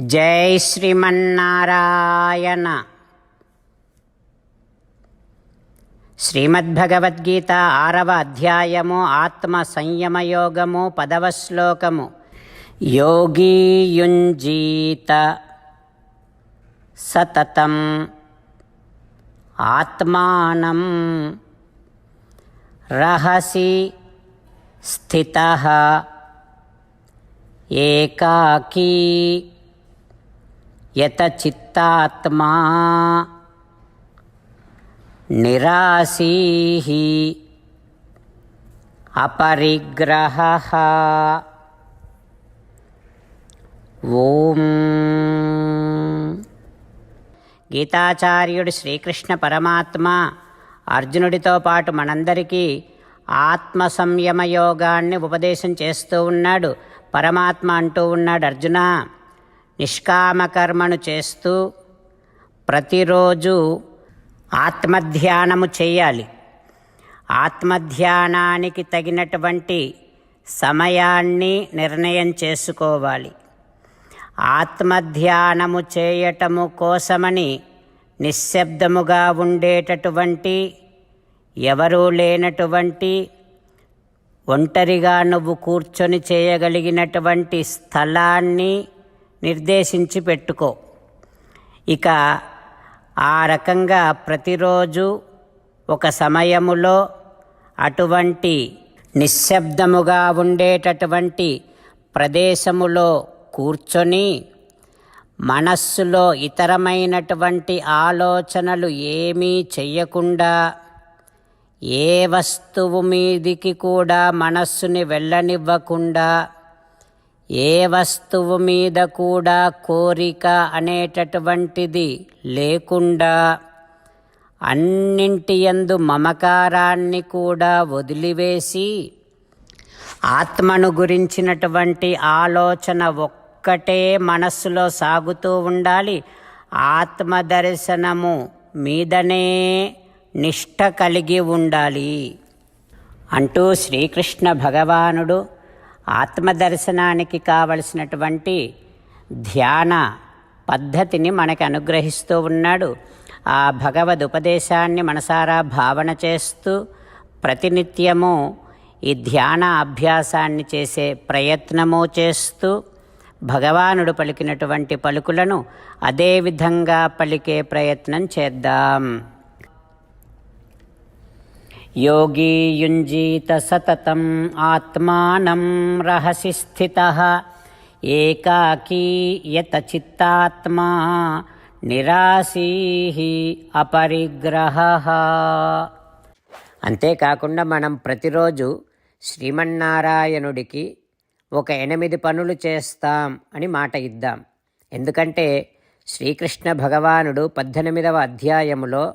జై శ్రీమన్నారాయణ. శ్రీమద్భగవద్గీత ఆరవ అధ్యాయము ఆత్మ సంయమయోగము పదవ శ్లోకము. యోగీయుంజీత సతతం ఆత్మానం రహసి స్థిత ఏకాకీ యత చిత్తాత్మా నిరాశీ అపరిగ్రహ. ఓం. గీతాచార్యుడు శ్రీకృష్ణ పరమాత్మ అర్జునుడితో పాటు మనందరికీ ఆత్మ సంయమ యోగాన్ని ఉపదేశం చేస్తూ ఉన్నాడు. పరమాత్మ అంటూ ఉన్నాడు అర్జున. నిష్కామకర్మను చేస్తూ ప్రతిరోజు ఆత్మధ్యానము చేయాలి. ఆత్మధ్యానానికి తగినటువంటి సమయాన్ని నిర్ణయం చేసుకోవాలి. ఆత్మధ్యానము చేయటము కోసమని నిశ్శబ్దముగా ఉండేటటువంటి ఎవరూ లేనటువంటి ఒంటరిగా నువ్వు కూర్చొని చేయగలిగినటువంటి స్థలాన్ని నిర్దేశించి పెట్టుకో. ఇక ఆ రకంగా ప్రతిరోజు ఒక సమయములో అటువంటి నిశ్శబ్దముగా ఉండేటటువంటి ప్రదేశములో కూర్చొని మనస్సులో ఇతరమైనటువంటి ఆలోచనలు ఏమీ చెయ్యకుండా ఏ వస్తువు మీదికి కూడా మనస్సుని వెళ్ళనివ్వకుండా ఏ వస్తువు మీద కూడా కోరిక అనేటటువంటిది లేకుండా అన్నింటి యందు మమకారాన్ని కూడా వదిలివేసి ఆత్మను గురించినటువంటి ఆలోచన ఒక్కటే మనస్సులో సాగుతూ ఉండాలి. ఆత్మ దర్శనము మీదనే నిష్ట కలిగి ఉండాలి అంటూ శ్రీకృష్ణ భగవానుడు ఆత్మదర్శనానికి కావలసినటువంటి ధ్యాన పద్ధతిని మనకి అనుగ్రహిస్తూ ఉన్నాడు. ఆ భగవద్ ఉపదేశాన్ని మనసారా భావన చేస్తూ ప్రతినిత్యము ఈ ధ్యాన అభ్యాసాన్ని చేసే ప్రయత్నము చేస్తూ భగవానుడు పలికినటువంటి పలుకులను అదే విధంగా పలికే ప్రయత్నం చేద్దాం. యోగీ యుంజీత సతతం ఆత్మానం రహసి స్థిత ఏకాకీ యత చిత్తాత్మా నిరాశీ అపరిగ్రహ అంతేకాకుండా మనం ప్రతిరోజు శ్రీమన్నారాయణుడికి ఒక ఎనిమిది పనులు చేస్తాం అని మాట ఇద్దాం. ఎందుకంటే శ్రీకృష్ణ భగవానుడు పద్దెనిమిదవ అధ్యాయములో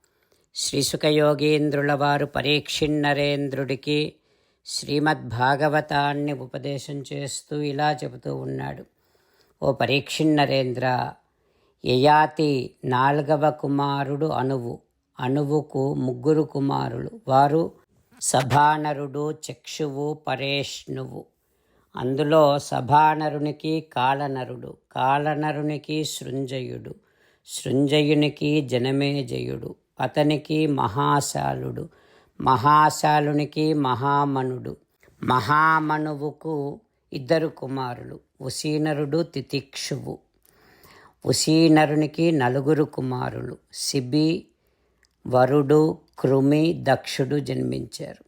శ్రీసుఖయోగీంద్రుల వారు పరీక్షిన్నరేంద్రుడికి శ్రీమద్భాగవతాన్ని ఉపదేశం చేస్తూ ఇలా చెబుతూ ఉన్నాడు. ఓ పరీక్షిన్నరేంద్ర యయాతి నాల్గవ కుమారుడు అనువు అనువుకు ముగ్గురు కుమారులు. వారు సభానరుడు చక్షువు పరేష్ణువు. అందులో సభానరునికి కాలనరుడు కాలనరునికి సృంజయుడు సృంజయునికి జనమేజయుడు. అతనికి మహాశాలుడు మహాశాలునికి మహామనుడు మహామనువుకు ఇద్దరు కుమారులు ఉసీనరుడు తితిక్షువు ఉసీనరునికి నలుగురు కుమారులు సిబి వరుడు కృమి దక్షుడు జన్మించారు.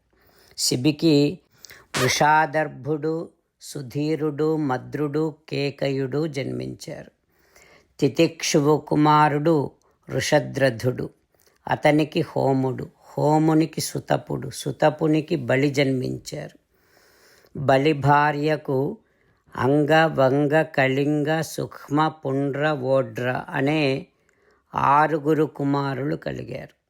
సిబికి వృషాదర్భుడు సుధీరుడు మద్రుడు కేకయుడు జన్మించారు. తితిక్షువు కుమారుడు వృషద్రథుడు. అతనికి హోముడు హోమునికి సుతపుడు సుతపునికి బలి జన్మించారు. బలి భార్యకు అంగ వంగ కళింగ సూక్ష్మ పుండ్ర ఓడ్ర అనే ఆరుగురు కుమారులు కలిగారు.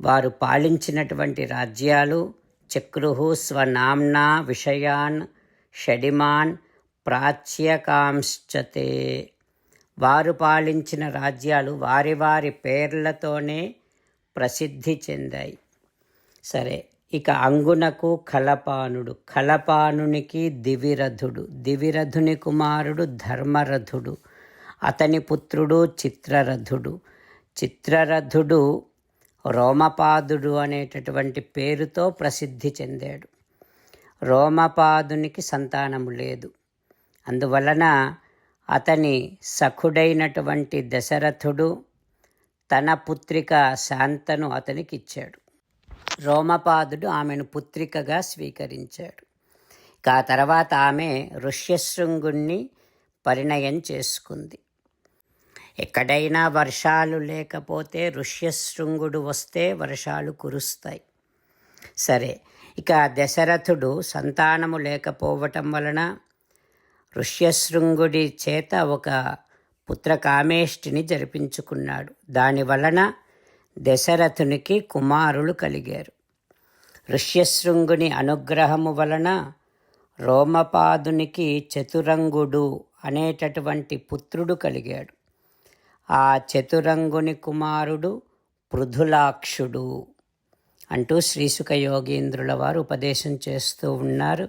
వారు పాలించినటువంటి రాజ్యాలు చక్రుహు స్వనామ్నా విషయాన్ షడిమాన్ ప్రాచ్యకాంశ్చతే వారు పాలించిన రాజ్యాలు వారి వారి పేర్లతోనే ప్రసిద్ధి చెందాయి. సరే ఇక అంగునకు కలపానుడు. కలపానునికి దివిరథుడు. దివిరథుని కుమారుడు ధర్మరథుడు. అతని పుత్రుడు చిత్రరథుడు. చిత్రరథుడు రోమపాదుడు అనేటటువంటి పేరుతో ప్రసిద్ధి చెందాడు. రోమపాదునికి సంతానము లేదు. అందువలన అతని సఖుడైనటువంటి దశరథుడు తన పుత్రిక శాంతను అతనికిచ్చాడు. రోమపాదుడు ఆమెను పుత్రికగా స్వీకరించాడు. ఇక ఆ తర్వాత ఆమె ఋష్యశృంగుణ్ణి పరిణయం చేసుకుంది. ఎక్కడైనా వర్షాలు లేకపోతే ఋష్యశృంగుడు వస్తే వర్షాలు కురుస్తాయి. సరే ఇక దశరథుడు సంతానము లేకపోవటం వలన ఋష్యశృంగుడి చేత ఒక పుత్రకామేష్టిని జరిపించుకున్నాడు. దాని వలన దశరథునికి కుమారులు కలిగారు. ఋష్యశృంగుని అనుగ్రహము వలన రోమపాదునికి చతురంగుడు అనేటటువంటి పుత్రుడు కలిగాడు. ఆ చతురంగుని కుమారుడు పృథులాక్షుడు అంటూ శ్రీసుఖ యోగీంద్రుల వారు ఉపదేశం చేస్తూ ఉన్నారు.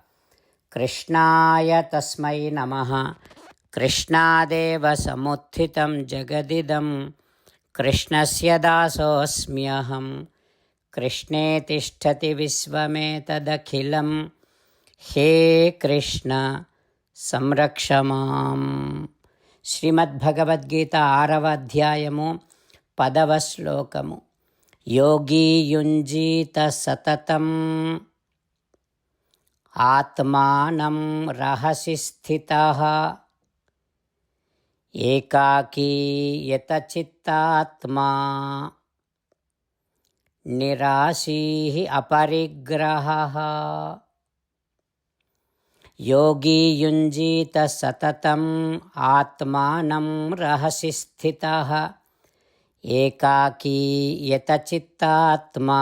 कृष्णाय तस्मै नमः कृष्णादेव समुत्थितं जगदिदं कृष्णस्य दासोऽस्म्यहं कृष्णे तिष्ठति विश्वमेतदखिलं हे कृष्ण సంరక్ష మాం శ్రీమద్భగవద్గీత ఆరవ అధ్యాయము పదవ శ్లోకము యోగీ యుంజీత సతతం आत्मा रहसि स्थितः। एकाकी यतचित्तात्मा। निराशीः अपरिग्रहः। योगी युञ्जीत सततम् आत्मानं रहसि स्थितः। एकाकी यतचित्तात्मा।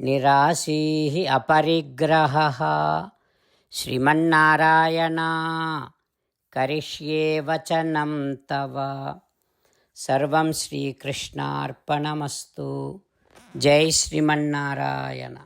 నిరాశీ అపరిగ్రహ. శ్రీమన్నారాయణ కరిష్యే వచనం తవ. సర్వం శ్రీకృష్ణార్పణమస్తు. జై శ్రీమన్నారాయణ.